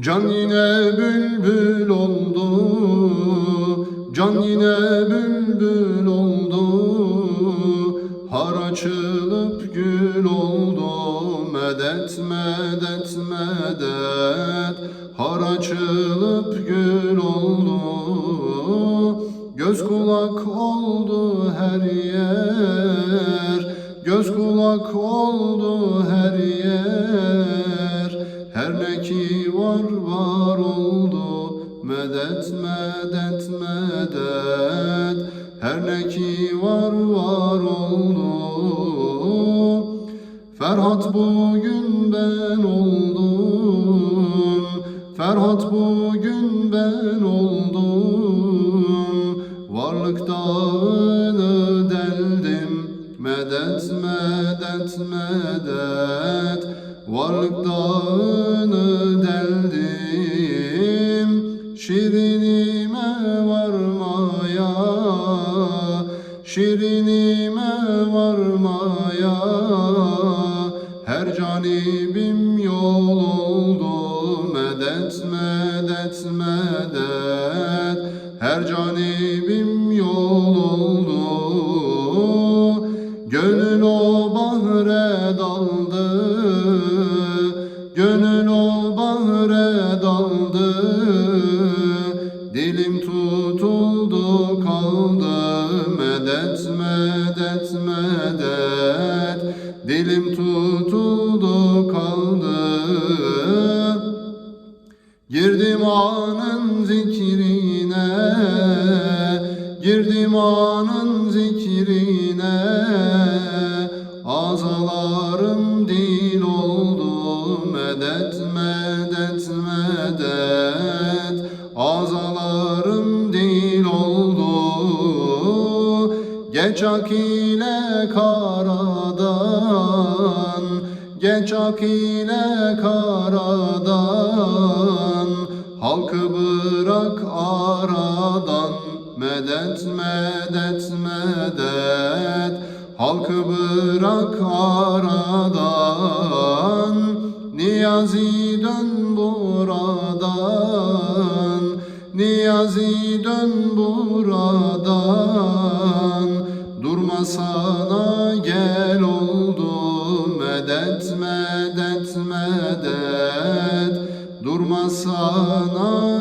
Can yine bülbül oldu, can yine bülbül oldu. Har açılıp gül oldu, medet medet medet. Har açılıp gül oldu, göz kulak oldu her yer. Göz kulak oldu her var var oldu medet medet medet. Her ne ki var var oldu. Ferhat bugün ben oldum. Ferhat bugün ben oldum. Varlık dağını deldim. Medet medet medet. Varlık dağını Şirinime varmaya Şirinime varmaya. Her canibim yol oldu Medet medet medet. Her canibim yol oldu Gönül o bahre daldı Medet medet medet. Dilim tutuldu kaldı. Girdim anın zikrine. Girdim anın zikrine. Azalarım dil oldu. Medet medet medet. Azalarım Geç ak ile karadan Geç ak ile karadan Halkı bırak aradan Medet medet medet. Halkı bırak aradan Niyazi dön buradan Niyazi dön buradan sana gel oldu medet medet medet. Durma sana